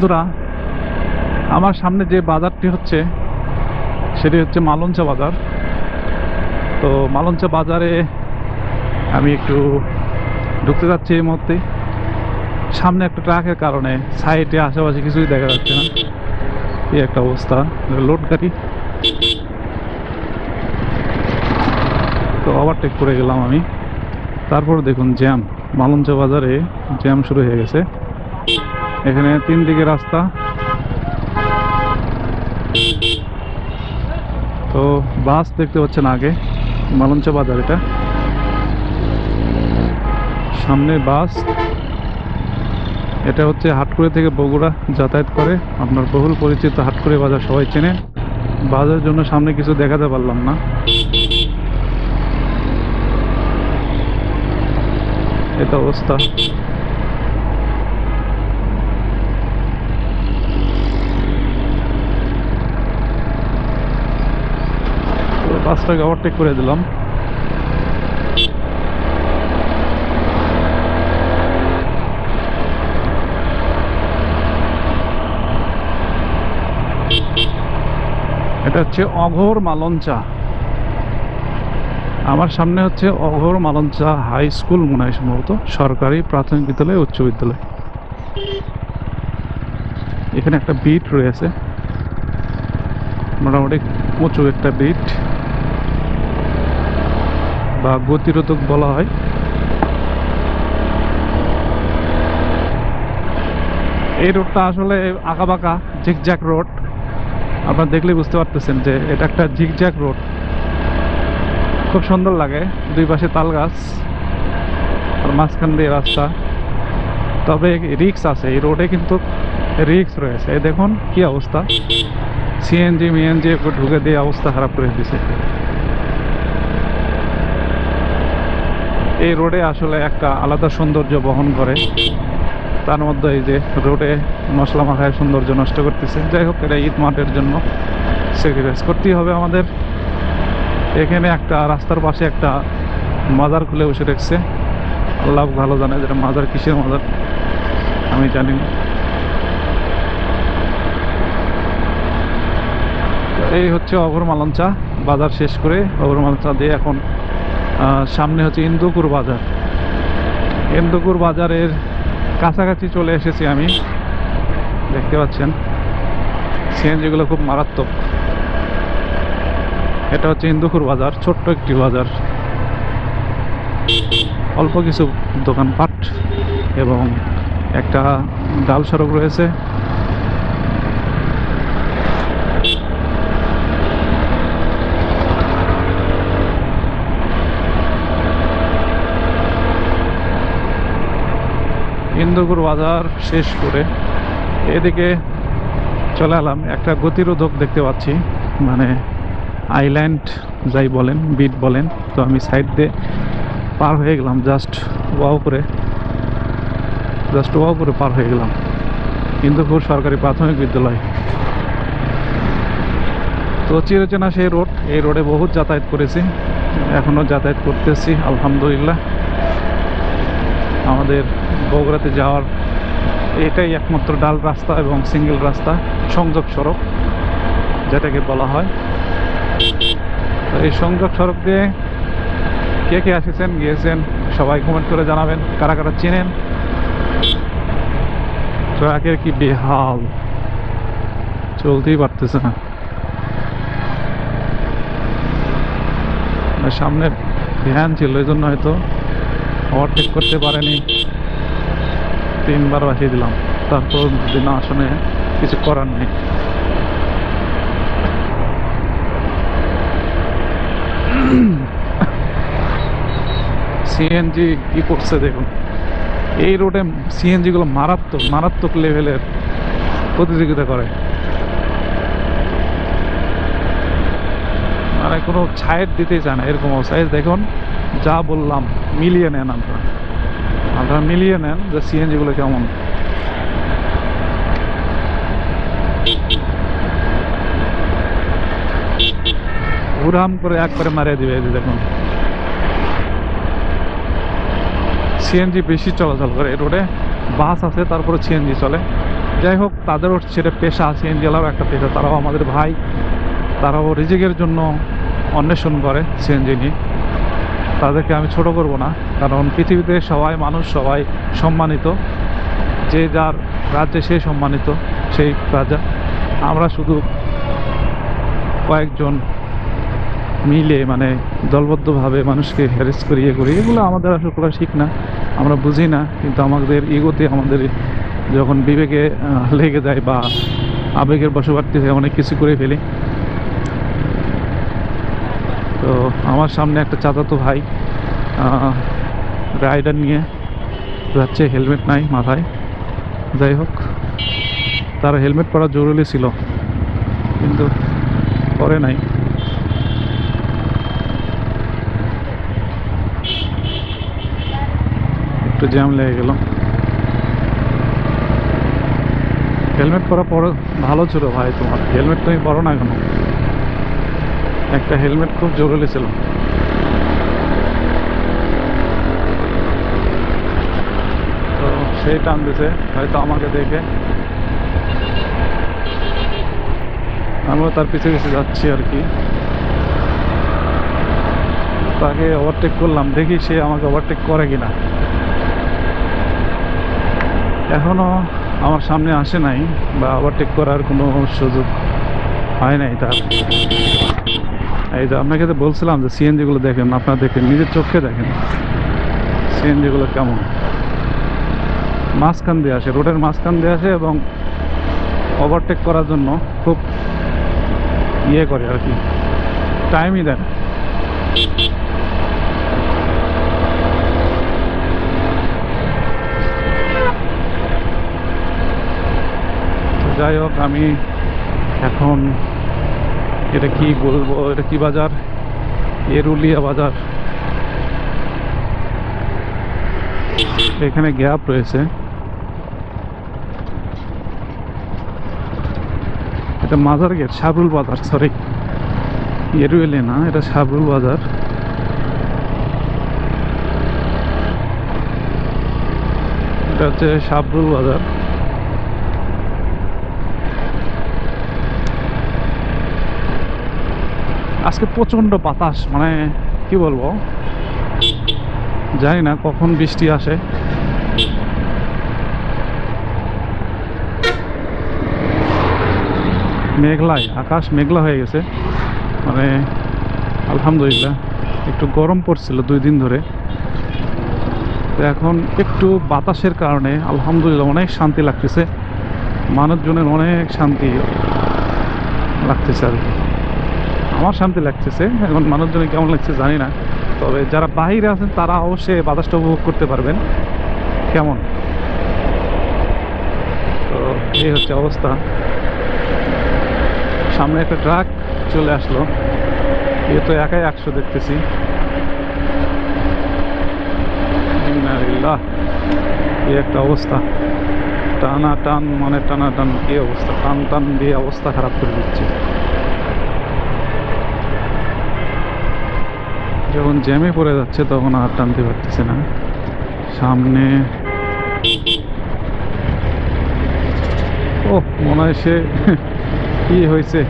বন্ধুরা, আমার সামনে যে বাজারটি হচ্ছে, সেটি হচ্ছে মালঞ্চা বাজার। তো মালঞ্চা বাজারে আমি একটু ঢুকতে যাচ্ছি এই মুহূর্তে। সামনে একটা ট্রাকের কারণে সাইডে আশেপাশে কিছুই দেখা যাচ্ছে না। এই একটা অবস্থা লোড গাড়ি। তো ওভারটেক করে গেলাম আমি। তারপর দেখুন জ্যাম, মালঞ্চা বাজারে জ্যাম শুরু হয়ে গেছে। এখানে তিন দিকে রাস্তা। তো বাস দেখতে পাচ্ছেন আগে, মালঞ্চা বাজার এটা। সামনে বাস। এটা হচ্ছে হাটকুড়ে থেকে বগুড়া যাতায়াত করে। আপনার বহুল পরিচিত হাটকুড়ে বাজার সবাই চেনে বাজারের জন্য সামনে কিছু দেখাতে পারলাম না। এটা অবস্থা তো বাসটাকে ওভারটেক করে দিলাম। এটা হচ্ছে অঘোর মালঞ্চা। আমার সামনে হচ্ছে অঘোর মালঞ্চা হাই স্কুল মনে হয় সম্ভবত, সরকারি প্রাথমিক বিদ্যালয়, উচ্চ বিদ্যালয়। এখানে একটা বিট রয়েছে। মোটামুটি উঁচু একটা বিট বা গতিরোধক বলা হয়। এই রোডটা আসলে আঁকাবাঁকা ঝিকঝ্যাক রোড। আপনারা দেখলেই বুঝতে পারতেছেন যে এটা একটা ঝিকঝ্যাক রোড। খুব সুন্দর লাগে, দুই পাশে তাল গাছ, আর মাঝখান দিয়ে রাস্তা। তবে রিক্স আছে, এই রোডে কিন্তু রিক্স রয়েছে। দেখুন কি অবস্থা। সিএনজি, মিএনজি ঢুকে দিয়ে অবস্থা খারাপ করে দিছে। এই রোডে আসলে একটা আলাদা সৌন্দর্য বহন করে। তার মধ্যে এই যে রোডে মশলা মাখায় সৌন্দর্য নষ্ট করতেছে। যাই হোক, এটা ঈদ মাঠের জন্য স্যাক্রিফাইস করতেই হবে আমাদের। এখানে একটা রাস্তার পাশে একটা মাজার খুলে বসে রেখেছে আল্লাহ ভালো জানে যেটা মাজার কিসের মাজার, আমি জানি না। এই হচ্ছে অগর মালঞ্চা। বাজার শেষ করে অগর মালঞ্চা দিয়ে এখন সামনে হচ্ছে ইন্দুপুর বাজার। ইন্দুপুর বাজারের কাছাকাছি চলে এসেছি আমি। দেখতে পাচ্ছেন, সিএনজিগুলো খুব মারাত্মক। এটা হচ্ছে ইন্দুপুর বাজার, ছোট্ট একটি বাজার। অল্প কিছু দোকানপাট এবং একটা ডাল সড়ক রয়েছে। ইন্দুপুর বাজার শেষ করে এদিকে চলে এলাম। একটা গতিরোধক দেখতে পাচ্ছি মানে আইল্যান্ড যাই বলেন বিট বলেন। তো আমি সাইড দিয়ে পার হয়ে গেলাম জাস্ট ওয়াও করে জাস্ট ওয়াও করে পার হয়ে গেলাম। ইন্দুপুর সরকারি প্রাথমিক বিদ্যালয়। তো চিরচেনা সেই রোড এই রোডে বহুত যাতায়াত করেছি এখনও যাতায়াত করতেছি, আলহামদুলিল্লাহ। আমাদের বগুড়াতে যাওয়ার এটাই একমাত্র ডাল রাস্তা এবং সিঙ্গেল রাস্তা, সংযোগ সড়ক, যেটাকে বলা হয়। তো এই সংযোগ সড়ক দিয়ে কে কে এসেছেন গিয়েছেন, সবাই কমেন্ট করে জানাবেন, কারা কারা চেনেন। ট্রাকের কি বেহাল, চলতেই পারতেছে না। সামনে ভ্যান ছিল এই জন্য হয়তো ওভারটেক করতে পারেনি। তিনবার বাসিয়ে দিলাম। তারপর যদি না আসলে কিছু করার নেই। সিএনজি কি করছে দেখুন। এই রোডে সিএনজি গুলো মারাত্মক মারাত্মক লেভেলের প্রতিযোগিতা করে। মানে কোনো ছায়ের দিতে চায় না, এরকম অবস্থা। দেখুন যা বললাম, মিলিয়ে নেন আপনারা। আপনারা মিলিয়ে নেন যে সিএনজি গুলো কেমন। উড়াম করে একবারে মারিয়ে দিবে এই দেখুন। সিএনজি বেশি চলাচল করে এই রোডে। বাস আছে, তারপরে সিএনজি চলে। যাই হোক তাদেরও সেটা পেশা, সিএনজি ওয়ালারও একটা পেশা। তারাও আমাদের ভাই, তারাও রিজিকের জন্য অন্বেষণ করে সিএনজি নিয়ে। তাদেরকে আমি ছোট করব না, কারণ পৃথিবীতে সবাই মানুষ, সবাই সম্মানিত। যে যার রাজ্যে সে সম্মানিত, সেই রাজা। আমরা শুধু কয়েকজন মিলে মানে দলবদ্ধভাবে মানুষকে হ্যারেস করি ইয়ে করি। এগুলো আমাদের আসলে করা ঠিক না, আমরা বুঝি না, কিন্তু আমাদের ইগোতে, আমাদের যখন বিবেকে লেগে যায় বা আবেগের বশবর্তী হয়ে অনেক কিছু করে ফেলি তো আমার সামনে একটা চাচাতো ভাই রাইডার নিয়ে যাচ্ছে হেলমেট নাই মাথায়। যাই হোক, তার হেলমেট পরা জরুরি ছিল, কিন্তু পরে নাই। একটু জ্যাম লেগে গেল। হেলমেট পরা পরে ভালো ছিল ভাই তোমার। হেলমেট তুমি পরো না কেন? একটা হেলমেট খুব জরুরি ছিল। তো সেই টান দিছে, হয়তো আমাকে দেখে। আমিও তার পিছিয়ে পিছিয়ে যাচ্ছি আর কি। তাকে ওভারটেক করলাম, দেখি সে আমাকে ওভারটেক করে কিনা। এখনও আমার সামনে আসে নাই, বা ওভারটেক করার কোনো সুযোগ হয় নাই তার। এই যে আপনাকে তো বলছিলাম যে সিএনজিগুলো দেখেন, আপনারা দেখেন, নিজের চোখে দেখেন। সিএনজিগুলো কেমন? মাঝখান দিয়ে আসে, রোডের মাঝখান দিয়ে আসে এবং ওভারটেক করার জন্য খুব ইয়ে করে আর কি। টাইমই দেন যাই হোক, আমি এখন এটা কি বলব? এটা কি বাজার? এরুলিয়া বাজার। এখানে গ্যাপ রয়েছে। এটা মাজার গেট সাবরুল বাজার সরি এরুয়েলে না, এটা সাবরুল বাজার। এটা হচ্ছে সাবরুল বাজার। আজকে প্রচণ্ড বাতাস মানে কি বলব? জানি না কখন বৃষ্টি আসে। মেঘলায়, আকাশ মেঘলা হয়ে গেছে। মানে আলহামদুলিল্লাহ, একটু গরম পড়ছিল দুই দিন ধরে। তো এখন একটু বাতাসের কারণে আলহামদুলিল্লাহ অনেক শান্তি লাগতেছে। মানুষজনের অনেক শান্তি লাগতেছে আর কি। আমার শান্তি লাগতেছে এখন মানুষজনের কেমন লাগছে জানি না। তবে যারা বাহিরে আছেন, তারা অবশ্যই বাতাসটা উপভোগ করতে পারবেন। কেমন? তো এই হচ্ছে অবস্থা। সামনে একটা ট্রাক চলে আসলো। এ তো একাই একশো দেখতেছি। এই একটা অবস্থা। টানা টান মানে টানা টান কি অবস্থা। টান টান দিয়ে অবস্থা খারাপ করে দিচ্ছে। যখন জ্যামে পড়ে যাচ্ছে তখন আর টানতে পারতেছে না। সামনে ও মনে হয় সে কি হয়েছে?